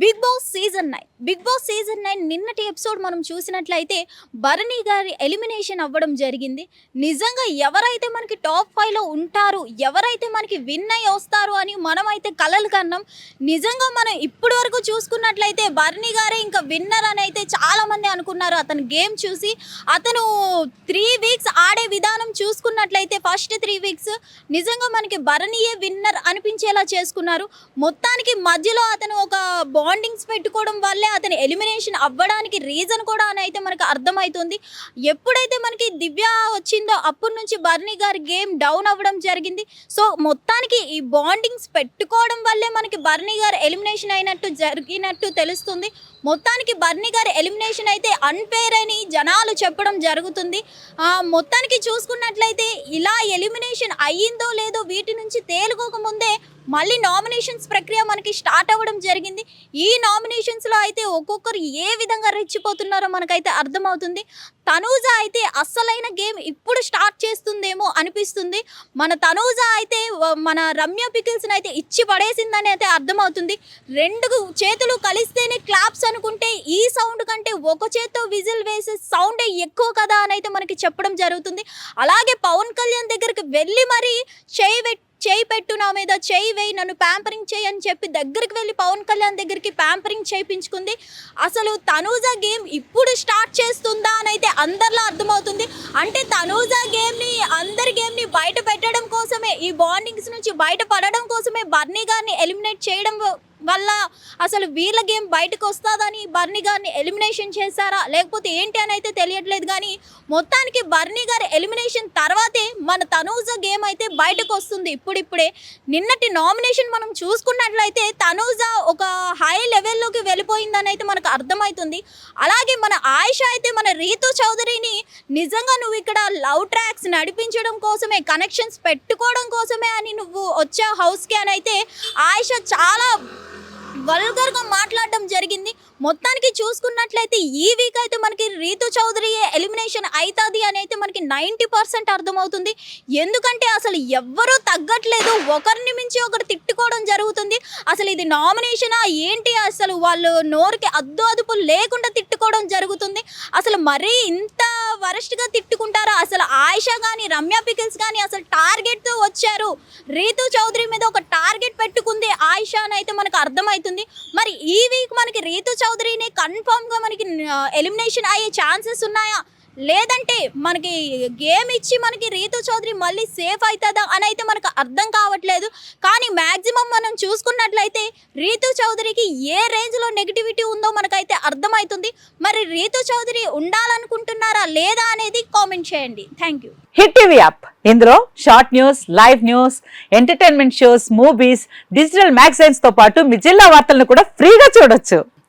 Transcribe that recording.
Big boss season nine. Big boss season nine నిన్నటి episode మనం చూసినట్లయితే భరణి గారి ఎలిమినేషన్ అవ్వడం జరిగింది. నిజంగా ఎవరైతే మనకి టాప్ ఫైవ్లో ఉంటారు ఎవరైతే మనకి విన్ అయి వస్తారు అని మనమైతే కలలు కన్నాం. నిజంగా మనం ఇప్పటి వరకు చూసుకున్నట్లయితే భరణి గారే ఇంకా విన్నర్ అని అయితే చాలామంది అనుకున్నారు. అతను గేమ్ చూసి అతను త్రీ వీక్స్ ఆడే విధానం చూసుకున్నట్లయితే ఫస్ట్ త్రీ వీక్స్ నిజంగా మనకి భరణియే విన్నర్ అనిపించేలా చేసుకున్నారు. మొత్తానికి మధ్యలో అతను ఒక బాండింగ్స్ పెట్టుకోవడం వల్లే అతను ఎలిమినేషన్ అవ్వడానికి రీజన్ కూడా అని అయితే మనకు అర్థమవుతుంది ఎప్పుడైతే మనకి దివ్య వచ్చిందో అప్పటి నుంచి బర్నీ గారి గేమ్ డౌన్ అవ్వడం జరిగింది. సో మొత్తానికి ఈ బాండింగ్స్ పెట్టుకోవడం వల్లే మనకి బర్నీ గారు ఎలిమినేషన్ అయినట్టు జరిగినట్టు తెలుస్తుంది. మొత్తానికి బర్నీ గారి ఎలిమినేషన్ అయితే అన్ఫేర్ అని జనాలు చెప్పడం జరుగుతుంది. మొత్తానికి చూసుకున్నట్లయితే ఇలా ఎలిమినేషన్ అయ్యిందో లేదో వీటి నుంచి తేలుకోకముందే మళ్ళీ నామినేషన్స్ ప్రక్రియ మనకి స్టార్ట్ అవ్వడం జరిగింది. ఈ నామినేషన్స్లో అయితే ఒక్కొక్కరు ఏ విధంగా రెచ్చిపోతున్నారో మనకైతే అర్థమవుతుంది. తనూజ అయితే అస్సలైన గేమ్ ఇప్పుడు స్టార్ట్ చేస్తుందేమో అనిపిస్తుంది. మన తనూజ అయితే మన రమ్య పికిల్స్ని అయితే ఇచ్చి పడేసిందని అయితే అర్థమవుతుంది. రెండు చేతులు కలిస్తేనే క్లాప్స్ అనుకుంటే ఈ సౌండ్ కంటే ఒక చేత్తో విజిల్ వేసే సౌండే ఎక్కువ కదా అని అయితే మనకి చెప్పడం జరుగుతుంది. అలాగే పవన్ కళ్యాణ్ దగ్గరికి వెళ్ళి మరీ చేయబెట్టి చేయి పెట్టు నా మీద చేయి వేయి నన్ను ప్యాంపరింగ్ చేయి అని చెప్పి దగ్గరికి వెళ్ళి పవన్ కళ్యాణ్ దగ్గరికి ప్యాంపరింగ్ చేయించుకుంది. అసలు తనూజ గేమ్ ఇప్పుడు స్టార్ట్ చేస్తుందా అని అయితే అందరిలో అర్థమవుతుంది. అంటే తనూజ గేమ్ని అందరి గేమ్ని బయట పెట్టడం కోసమే ఈ బాండింగ్స్ నుంచి బయట పడడం కోసమే బర్నీ గారిని ఎలిమినేట్ చేయడం వల్ల అసలు వీళ్ళ గేమ్ బయటకు వస్తుందని బర్నీ గారిని ఎలిమినేషన్ చేశారా? లేకపోతే ఏంటి అని అయితే తెలియట్లేదు కానీ మొత్తానికి బర్నీ గారి ఎలిమినేషన్ తర్వాతే మన తనూజ గేమ్ అయితే బయటకు వస్తుంది. ఇప్పుడిప్పుడే నిన్నటి నామినేషన్ మనం చూసుకున్నట్లయితే తనూజ ఒక హై లెవెల్లోకి వెళ్ళిపోయిందని అయితే మనకు అర్థమవుతుంది. అలాగే మన ఆయుష అయితే మన రీతు చౌదరిని నిజంగా నువ్వు ఇక్కడ లవ్ ట్రాక్స్ నడిపించడం కోసమే కనెక్షన్స్ పెట్టుకోవడం కోసమే అని నువ్వు వచ్చా హౌస్కి అని అయితే ఆయుష చాలా వల్గర్గా మాట్లాడడం జరిగింది. మొత్తానికి చూసుకున్నట్లయితే ఈ వీక్ అయితే మనకి రీతు చౌదరి ఎలిమినేషన్ అవుతుంది అని అయితే మనకి నైంటీ పర్సెంట్ అర్థమవుతుంది. ఎందుకంటే అసలు ఎవ్వరూ తగ్గట్లేదు. ఒకరిని మించి ఒకరు తిట్టుకోవడం జరుగుతుంది. అసలు ఇది నామినేషనా ఏంటి? అసలు వాళ్ళు నోరుకి అద్దు అదుపు లేకుండా తిట్టుకోవడం జరుగుతుంది. అసలు మరీ ఇంత వరస్ట్గా తిట్టుకుంటారా? అసలు ఆయిష కానీ రమ్య పికిల్స్ కానీ అసలు టార్గెట్తో వచ్చారు. రీతు చౌదరి మీద ఒక టార్గెట్ పెట్టుకుంది ఆయిషా అని అయితే మనకు అర్థమవుతుంది. మరి ఈ వీక్ మనకి రీతు చౌదరిని కన్ఫామ్గా మనకి ఎలిమినేషన్ అయ్యే ఛాన్సెస్ ఉన్నాయా? లేదంటే మనకి గేమ్ ఇచ్చి మనకి రీతు చౌదరి మళ్ళీ సేఫ్ అవుతుందా అని అయితే మనకు అర్థం కావట్లేదు. కానీ మ్యాక్సిమం మనం చూసుకున్నట్లయితే రీతు చౌదరికి ఏ రేంజ్లో నెగిటివిటీ ఉందో మనకైతే అర్థమవుతుంది మరి రీతు చౌదరి ఉండాలనుకుంటున్నారా లేదా అనేది కామెంట్ చేయండి. Thank you hit TV app ఇందులో short news live news entertainment shows movies digital మ్యాగజైన్స్తో పాటు మీ జిల్లా వార్తలను కూడా ఫ్రీగా చూడొచ్చు.